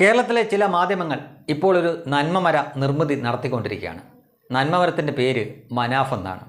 കേരളത്തിലെ ചില മാധ്യമങ്ങൾ ഇപ്പോൾ ഒരു നന്മമര നിർമ്മിതി നടത്തിക്കൊണ്ടിരിക്കുകയാണ്. നന്മമരത്തിന്റെ പേര് മനാഫ് എന്നാണ്.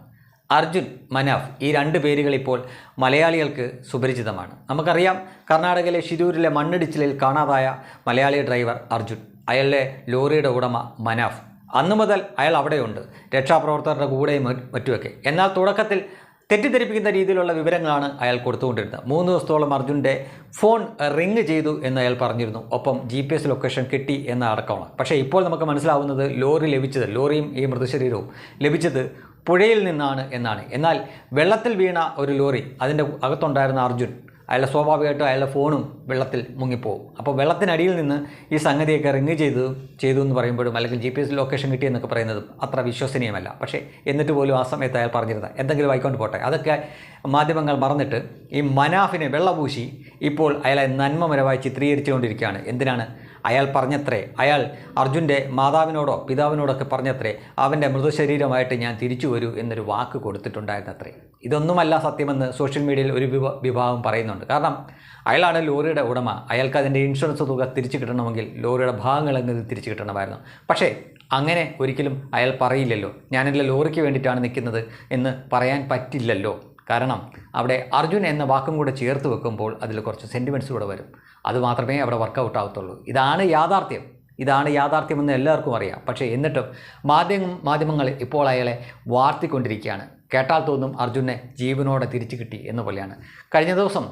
അർജുൻ മനാഫ് ഈ രണ്ട് പേരുകൾ ഇപ്പോൾ മലയാളികൾക്ക് സുപരിചിതമാണ്. നമുക്കറിയാം കർണാടകയിലെ ഷിരൂരിലെ മണ്ണിടിച്ചിലിൽ കാണാതായ മലയാളി ഡ്രൈവർ അർജുൻ അയാളുടെ ലോറിയുടെ ഉടമ മനാഫ്. അന്നു മുതൽ അയാൾ അവിടെയുണ്ട്. രക്ഷാപ്രവർത്തകരുടെ കൂടെയും മറ്റ് മറ്റുമൊക്കെ. എന്നാൽ തുടക്കത്തിൽ തെറ്റിദ്ധരിപ്പിക്കുന്ന രീതിയിലുള്ള വിവരങ്ങളാണ് അയാൾ കൊടുത്തുകൊണ്ടിരുന്നത്. മൂന്ന് ദിവസത്തോളം അർജുന്റെ ഫോൺ റിങ് ചെയ്തു എന്ന് അയാൾ പറഞ്ഞിരുന്നു. ഒപ്പം ജി പി എസ് ലൊക്കേഷൻ കിട്ടി എന്ന അടക്കമാണ്. പക്ഷേ ഇപ്പോൾ നമുക്ക് മനസ്സിലാവുന്നത് ലോറി ലഭിച്ചത് ലോറിയും ഈ മൃതശരീരവും ലഭിച്ചത് പുഴയിൽ നിന്നാണ് എന്നാണ്. എന്നാൽ വെള്ളത്തിൽ വീണ ഒരു ലോറി അതിന്റെ അകത്തുണ്ടായിരുന്ന അർജുൻ അയാളുടെ സ്വാഭാവികമായിട്ടും അയാളുടെ ഫോണും വെള്ളത്തിൽ മുങ്ങിപ്പോവും. അപ്പോൾ വെള്ളത്തിനടിയിൽ നിന്ന് ഈ സംഗതിയൊക്കെ റിങ് ചെയ്തു ചെയ്തു എന്ന് പറയുമ്പോഴും അല്ലെങ്കിൽ ജി പി എസ് ലൊക്കേഷൻ കിട്ടിയെന്നൊക്കെ പറയുന്നതും അത്ര വിശ്വസനീയമല്ല. പക്ഷേ എന്നിട്ട് പോലും ആ സമയത്ത് അയാൾ പറഞ്ഞിരുന്നത് എന്തെങ്കിലും ആയിക്കൊണ്ട് പോട്ടെ. അതൊക്കെ മാധ്യമങ്ങൾ മറന്നിട്ട് ഈ മനാഫിനെ വെള്ളപൂശി ഇപ്പോൾ അയാളെ നന്മമരമായി ചിത്രീകരിച്ചുകൊണ്ടിരിക്കുകയാണ്. എന്തിനാണ്? അയാൾ പറഞ്ഞത്രേ അയാൾ അർജുന്റെ മാതാവിനോടോ പിതാവിനോടൊക്കെ പറഞ്ഞത്രേ അവന്റെ മൃതശരീരമായിട്ട് ഞാൻ തിരിച്ചു വരൂ എന്നൊരു വാക്ക് കൊടുത്തിട്ടുണ്ടായിരുന്നത്രേ. ഇതൊന്നുമല്ല സത്യമെന്ന് സോഷ്യൽ മീഡിയയിൽ ഒരു വിഭ വിഭാഗം പറയുന്നുണ്ട്. കാരണം അയാളാണ് ലോറിയുടെ ഉടമ. അയാൾക്ക് അതിന്റെ ഇൻഷുറൻസ് തുക തിരിച്ചു കിട്ടണമെങ്കിൽ ലോറിയുടെ ഭാഗങ്ങൾ എന്നത് തിരിച്ചു കിട്ടണമായിരുന്നു. പക്ഷേ അങ്ങനെ ഒരിക്കലും അയാൾ പറയില്ലല്ലോ. ഞാനെന്റെ ലോറിക്ക് വേണ്ടിയിട്ടാണ് നിൽക്കുന്നത് എന്ന് പറയാൻ പറ്റില്ലല്ലോ. കാരണം അവിടെ അർജുൻ എന്ന വാക്കും കൂടെ ചേർത്ത് വെക്കുമ്പോൾ അതിൽ കുറച്ച് സെന്റിമെന്റ്സ് കൂടെ വരും. അത് മാത്രമേ അവിടെ വർക്കൗട്ട് ആകത്തുള്ളൂ ഇതാണ് യാഥാർത്ഥ്യം. ഇതാണ് യാഥാർത്ഥ്യമെന്ന് എല്ലാവർക്കും അറിയാം. പക്ഷേ എന്നിട്ടും മാധ്യമ മാധ്യമങ്ങൾ ഇപ്പോൾ അയാളെ വാർത്തിക്കൊണ്ടിരിക്കുകയാണ്. കേട്ടാൽ തോന്നും അർജുനെ ജീവനോടെ തിരിച്ചു കിട്ടി എന്ന പോലെയാണ്. കഴിഞ്ഞ ദിവസം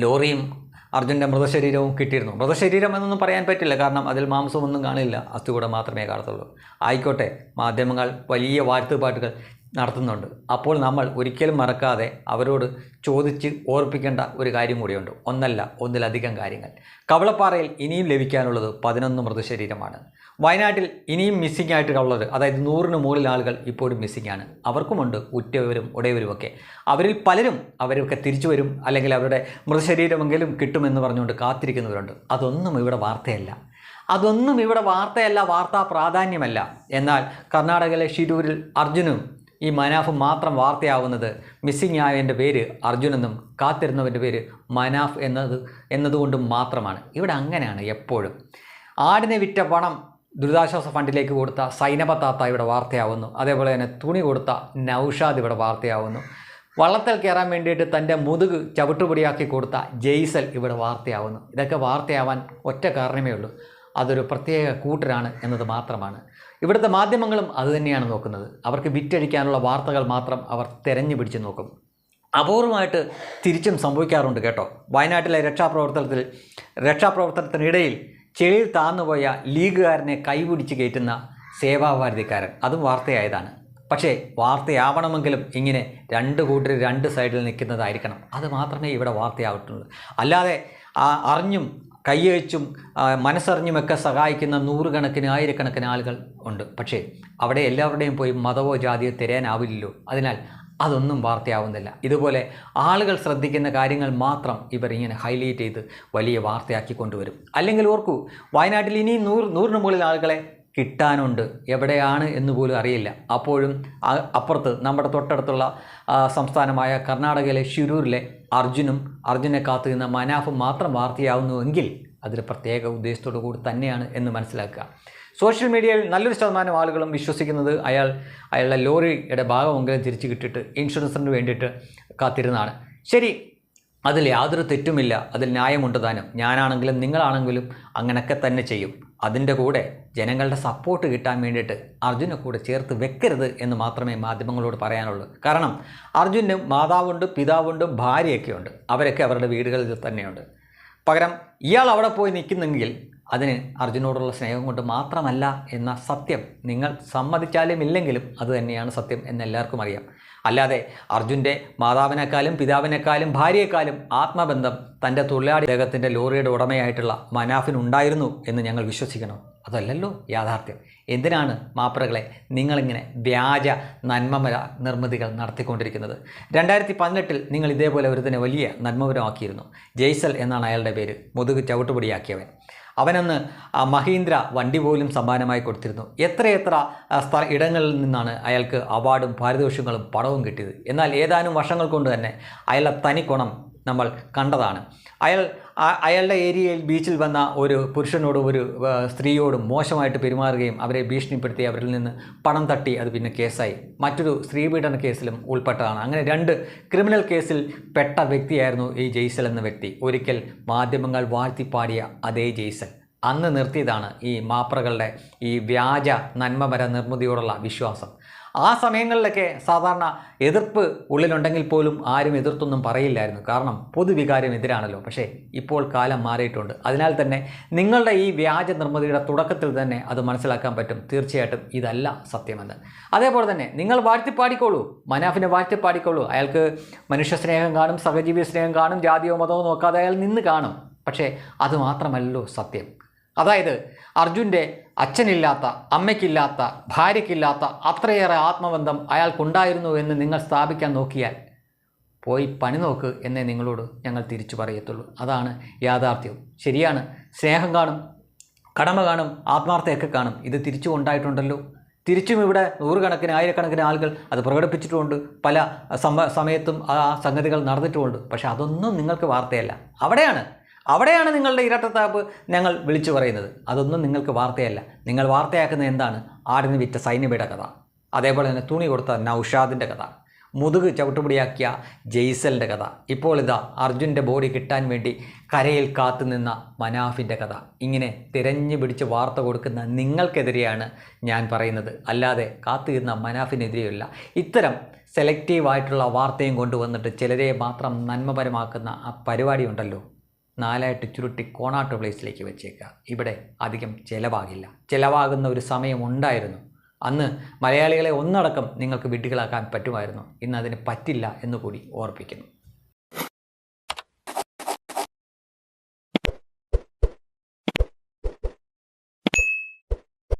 ലോറിയും അർജുന്റെ മൃതശരീരവും കിട്ടിയിരുന്നു. മൃതശരീരം എന്നൊന്നും പറയാൻ പറ്റില്ല. കാരണം അതിൽ മാംസമൊന്നും കാണില്ല. അസ്ഥികൂടെ മാത്രമേ കാണത്തുള്ളൂ. ആയിക്കോട്ടെ മാധ്യമങ്ങൾ വലിയ വാഴ്ത്തുപാട്ടുകൾ നടത്തുന്നുണ്ട്. അപ്പോൾ നമ്മൾ ഒരിക്കലും മറക്കാതെ അവരോട് ചോദിച്ച് ഓർപ്പിക്കേണ്ട ഒരു കാര്യം കൂടിയുണ്ട്. ഒന്നല്ല ഒന്നിലധികം കാര്യങ്ങൾ. കവളപ്പാറയിൽ ഇനിയും ലഭിക്കാനുള്ളത് പതിനൊന്ന് മൃതശരീരമാണ്. വയനാട്ടിൽ ഇനിയും മിസ്സിംഗ് ആയിട്ടുള്ളത് അതായത് നൂറിന് മുകളിൽ ആളുകൾ ഇപ്പോഴും മിസ്സിംഗ് ആണ്. അവർക്കുമുണ്ട് ഉറ്റവരും ഉടയവരുമൊക്കെ. അവരിൽ പലരും അവരൊക്കെ തിരിച്ചു വരും അല്ലെങ്കിൽ അവരുടെ മൃതശരീരമെങ്കിലും കിട്ടുമെന്ന് പറഞ്ഞുകൊണ്ട് കാത്തിരിക്കുന്നവരുണ്ട്. അതൊന്നും ഇവിടെ വാർത്തയല്ല. അതൊന്നും ഇവിടെ വാർത്തയല്ല വാർത്താ പ്രാധാന്യമല്ല. എന്നാൽ കർണാടകയിലെ ഷിരൂരിൽ അർജുനും ഈ മനാഫ് മാത്രം വാർത്തയാവുന്നത് മിസ്സിംഗ് ആയവന്റെ പേര് അർജുനെന്നും കാത്തിരുന്നവന്റെ പേര് മനാഫ് എന്നത് എന്നതുകൊണ്ട് മാത്രമാണ്. ഇവിടെ അങ്ങനെയാണ് എപ്പോഴും. ആടിനെ വിറ്റ പണം ദുരിതാശ്വാസ ഫണ്ടിലേക്ക് കൊടുത്ത സൈനബ താത്ത ഇവിടെ വാർത്തയാവുന്നു. അതേപോലെ തന്നെ തുണി കൊടുത്ത നൗഷാദ് ഇവിടെ വാർത്തയാവുന്നു. വള്ളത്തിൽ കയറാൻ വേണ്ടിയിട്ട് തന്റെ മുതുക് ചവിട്ടുപൊടിയാക്കി കൊടുത്ത ജെയ്സൽ ഇവിടെ വാർത്തയാവുന്നു. ഇതൊക്കെ വാർത്തയാവാൻ ഒറ്റ കാരണമേ ഉള്ളൂ. അതൊരു പ്രത്യേക കൂട്ടരാണ് എന്നത് മാത്രമാണ്. ഇവിടുത്തെ മാധ്യമങ്ങളും അതുതന്നെയാണ് നോക്കുന്നത്. അവർക്ക് വിറ്റഴിക്കാനുള്ള വാർത്തകൾ മാത്രം അവർ തെരഞ്ഞു പിടിച്ച് നോക്കും. അപൂർവമായിട്ട് തിരിച്ചും സംഭവിക്കാറുണ്ട് കേട്ടോ. വയനാട്ടിലെ രക്ഷാപ്രവർത്തനത്തിൽ രക്ഷാപ്രവർത്തനത്തിനിടയിൽ ചെളിയിൽ താന്നുപോയ ലീഗുകാരനെ കൈപിടിച്ച് കയറ്റുന്ന സേവാഭാരതിക്കാരൻ. അതും വാർത്തയായതാണ്. പക്ഷേ വാർത്തയാവണമെങ്കിലും ഇങ്ങനെ രണ്ട് കൂട്ടർ രണ്ട് സൈഡിൽ നിൽക്കുന്നതായിരിക്കണം. അത് മാത്രമേ ഇവിടെ വാർത്തയാവട്ടുള്ളൂ അല്ലാതെ ആ അറിഞ്ഞും കൈയച്ചും ആ, മനസ്സറിഞ്ഞുമൊക്കെ സഹായിക്കുന്ന നൂറുകണക്കിന് ആയിരക്കണക്കിന് ആളുകൾ ഉണ്ട്. പക്ഷേ അവിടെ എല്ലാവരുടെയും പോയി മതവോ ജാതിയോ തിരയാനാവില്ലല്ലോ. അതിനാൽ അതൊന്നും വാർത്തയാവുന്നില്ല. ഇതുപോലെ ആളുകൾ ശ്രദ്ധിക്കുന്ന കാര്യങ്ങൾ മാത്രം ഇവർ ഇങ്ങനെ ഹൈലൈറ്റ് ചെയ്ത് വലിയ വാർത്തയാക്കി കൊണ്ടുവരും. അല്ലെങ്കിൽ ഓർക്കൂ വയനാട്ടിൽ ഇനിയും നൂറ് നൂറിന് മുകളിൽ ആളുകളെ കിട്ടാനുണ്ട്. എവിടെയാണ് എന്ന് പോലും അറിയില്ല. അപ്പോഴും അപ്പുറത്ത് നമ്മുടെ തൊട്ടടുത്തുള്ള സംസ്ഥാനമായ കർണാടകയിലെ ഷിരൂരിലെ അർജുനും അർജുനെ കാത്തുനിന്ന മനാഫും മാത്രം വാർത്തയാവുന്നുവെങ്കിൽ അതിൽ പ്രത്യേക ഉദ്ദേശത്തോടു കൂടി തന്നെയാണ് എന്ന് മനസ്സിലാക്കുക. സോഷ്യൽ മീഡിയയിൽ നല്ലൊരു ശതമാനം ആളുകളും വിശ്വസിക്കുന്നത് അയാൾ അയാളുടെ ലോറിയുടെ ഭാഗമെങ്കിലും തിരിച്ചു കിട്ടിയിട്ട് ഇൻഷുറൻസിന് വേണ്ടിയിട്ട് കാത്തിരുന്നതാണ്. ശരി അതിൽ യാതൊരു തെറ്റുമില്ല അതിൽ ന്യായമുണ്ട് താനും. ഞാനാണെങ്കിലും നിങ്ങളാണെങ്കിലും അങ്ങനെയൊക്കെ തന്നെ ചെയ്യും. അതിന്റെ കൂടെ ജനങ്ങളുടെ സപ്പോർട്ട് കിട്ടാൻ വേണ്ടിയിട്ട് അർജുനെ കൂടെ ചേർത്ത് വെക്കരുത് എന്ന് മാത്രമേ മാധ്യമങ്ങളോട് പറയാനുള്ളൂ. കാരണം അർജുന് മാതാവുണ്ട് പിതാവുണ്ട് ഭാര്യയൊക്കെ ഉണ്ട് അവരൊക്കെ അവരുടെ വീടുകളിൽ തന്നെയുണ്ട്. പകരം ഇയാൾ അവിടെ പോയി നിൽക്കുന്നെങ്കിൽ അതിന് അർജുനോടുള്ള സ്നേഹം കൊണ്ട് മാത്രമല്ല എന്ന സത്യം നിങ്ങൾ സമ്മതിച്ചാലും ഇല്ലെങ്കിലും അത് തന്നെയാണ് സത്യം എന്ന് എല്ലാവർക്കും അറിയാം. അല്ലാതെ അർജുന്റെ മാതാവിനേക്കാളും പിതാവിനേക്കാളും ഭാര്യയെക്കാളും ആത്മബന്ധം തന്റെ തൊഴിലാളി ദേഹത്തിന്റെ ലോറിയുടെ ഉടമയായിട്ടുള്ള മനാഫിനുണ്ടായിരുന്നു എന്ന് ഞങ്ങൾ വിശ്വസിക്കണം. അതല്ലല്ലോ യാഥാർത്ഥ്യം. എന്തിനാണ് മാപ്പിറകളെ നിങ്ങളിങ്ങനെ വ്യാജ നന്മമര നിർമ്മിതികൾ നടത്തിക്കൊണ്ടിരിക്കുന്നത്? രണ്ടായിരത്തി പതിനെട്ടിൽ നിങ്ങൾ ഇതേപോലെ ഒരു തന്നെ വലിയ നന്മപരമാക്കിയിരുന്നു. ജെയ്സൽ എന്നാണ് അയാളുടെ പേര്. മുതുക് ചവിട്ടുപൊടിയാക്കിയവൻ. അവനന്ന് മഹീന്ദ്ര വണ്ടി പോലും സമ്മാനമായി കൊടുത്തിരുന്നു. എത്രയെത്ര സ്ഥല ഇടങ്ങളിൽ നിന്നാണ് അയാൾക്ക് അവാർഡും പാരിതോഷികങ്ങളും പണവും കിട്ടിയത്. എന്നാൽ ഏതാനും വർഷങ്ങൾ കൊണ്ട് തന്നെ അയാളുടെ തനിക്കുണം നമ്മൾ കണ്ടതാണ്. അയാൾ അയാളുടെ ഏരിയയിൽ ബീച്ചിൽ വന്ന ഒരു പുരുഷനോടും ഒരു സ്ത്രീയോട് മോശമായിട്ട് പെരുമാറുകയും അവരെ ഭീഷണിപ്പെടുത്തി അവരിൽ നിന്ന് പണം തട്ടി അത് പിന്നെ കേസായി. മറ്റൊരു സ്ത്രീ സ്ത്രീപീഡന കേസിലും ഉൾപ്പെട്ടതാണ്. അങ്ങനെ രണ്ട് ക്രിമിനൽ കേസിൽ പെട്ട വ്യക്തിയായിരുന്നു ഈ ജെയ്സൽ എന്ന വ്യക്തി. ഒരിക്കൽ മാധ്യമങ്ങൾ വാഴ്ത്തിപ്പാടിയ അതേ ജെയ്സൽ. അന്ന് നിർത്തിയതാണ് ഈ മാപ്രകളുടെ ഈ വ്യാജ നന്മപര നിർമ്മിതിയോടുള്ള വിശ്വാസം. ആ സമയങ്ങളിലൊക്കെ സാധാരണ എതിർപ്പ് ഉള്ളിലുണ്ടെങ്കിൽ പോലും ആരും എതിർത്തൊന്നും പറയില്ലായിരുന്നു. കാരണം പൊതുവികാരം എതിരാണല്ലോ പക്ഷേ ഇപ്പോൾ കാലം മാറിയിട്ടുണ്ട്. അതിനാൽ തന്നെ നിങ്ങളുടെ ഈ വ്യാജ നിർമ്മിതിയുടെ തുടക്കത്തിൽ തന്നെ അത് മനസ്സിലാക്കാൻ പറ്റും. തീർച്ചയായിട്ടും ഇതല്ല സത്യമെന്ന്. അതേപോലെ തന്നെ നിങ്ങൾ വാഴ്ത്തിപ്പാടിക്കോളൂ. മനാഫിനെ വാഴ്ത്തിപ്പാടിക്കോളൂ. അയാൾക്ക് മനുഷ്യ സ്നേഹം കാണും സഹജീവി സ്നേഹം കാണും ജാതിയോ മതമോ നോക്കാതെ അയാൾ നിന്ന് കാണും. പക്ഷേ അതുമാത്രമല്ലോ സത്യം. അതായത് അർജുന്റെ അച്ഛനില്ലാത്ത അമ്മയ്ക്കില്ലാത്ത ഭാര്യയ്ക്കില്ലാത്ത അത്രയേറെ ആത്മബന്ധം അയാൾക്കുണ്ടായിരുന്നു എന്ന് നിങ്ങൾ സ്ഥാപിക്കാൻ നോക്കിയാൽ പോയി പണി നോക്ക് എന്നേ നിങ്ങളോട് ഞങ്ങൾ തിരിച്ചു പറയത്തുള്ളൂ. അതാണ് യാഥാർത്ഥ്യം. ശരിയാണ്. സ്നേഹം കാണും കടമ കാണും ആത്മാർത്ഥയൊക്കെ കാണും. ഇത് തിരിച്ചു ഉണ്ടായിട്ടുണ്ടല്ലോ. തിരിച്ചും ഇവിടെ നൂറുകണക്കിന് ആയിരക്കണക്കിന് ആളുകൾ അത് പ്രകടിപ്പിച്ചിട്ടുമുണ്ട്. പല സമ സമയത്തും ആ സംഗതികൾ നടന്നിട്ടുമുണ്ട്. പക്ഷേ അതൊന്നും നിങ്ങൾക്ക് വാർത്തയല്ല. അവിടെയാണ് അവിടെയാണ് നിങ്ങളുടെ ഇരട്ടത്താപ്പ് ഞങ്ങൾ വിളിച്ചു പറയുന്നത്. അതൊന്നും നിങ്ങൾക്ക് വാർത്തയല്ല. നിങ്ങൾ വാർത്തയാക്കുന്നത് എന്താണ്? ആടിന് വിറ്റ സൈന്യമയുടെ കഥ. അതേപോലെ തന്നെ തുണി കൊടുത്ത നൗഷാദിന്റെ കഥ. മുതുക് ചവിട്ടുപടിയാക്കിയ ജെയ്സലിന്റെ കഥ. ഇപ്പോൾ ഇതാ അർജുന്റെ ബോഡി കിട്ടാൻ വേണ്ടി കരയിൽ കാത്തുനിന്ന മനാഫിന്റെ കഥ. ഇങ്ങനെ തിരഞ്ഞു പിടിച്ച് വാർത്ത കൊടുക്കുന്ന നിങ്ങൾക്കെതിരെയാണ് ഞാൻ പറയുന്നത്. അല്ലാതെ കാത്തു നിന്ന മനാഫിനെതിരെയല്ല ഇത്തരം സെലക്റ്റീവായിട്ടുള്ള വാർത്തയും കൊണ്ടുവന്നിട്ട് ചിലരെ മാത്രം നന്മപരമാക്കുന്ന ആ പരിപാടി ഉണ്ടല്ലോ. നാലായിട്ട് ചുരുട്ടി കോണാട്ട് പ്ലേസിലേക്ക് വെച്ചേക്കുക. ഇവിടെ അധികം ചിലവാകില്ല. ചിലവാകുന്ന ഒരു സമയമുണ്ടായിരുന്നു അന്ന് മലയാളികളെ ഒന്നടക്കം നിങ്ങൾക്ക് വിഡ്ഢികളാക്കാൻ പറ്റുമായിരുന്നു. ഇന്ന് അതിന് പറ്റില്ല എന്നുകൂടി ഓർപ്പിക്കുന്നു.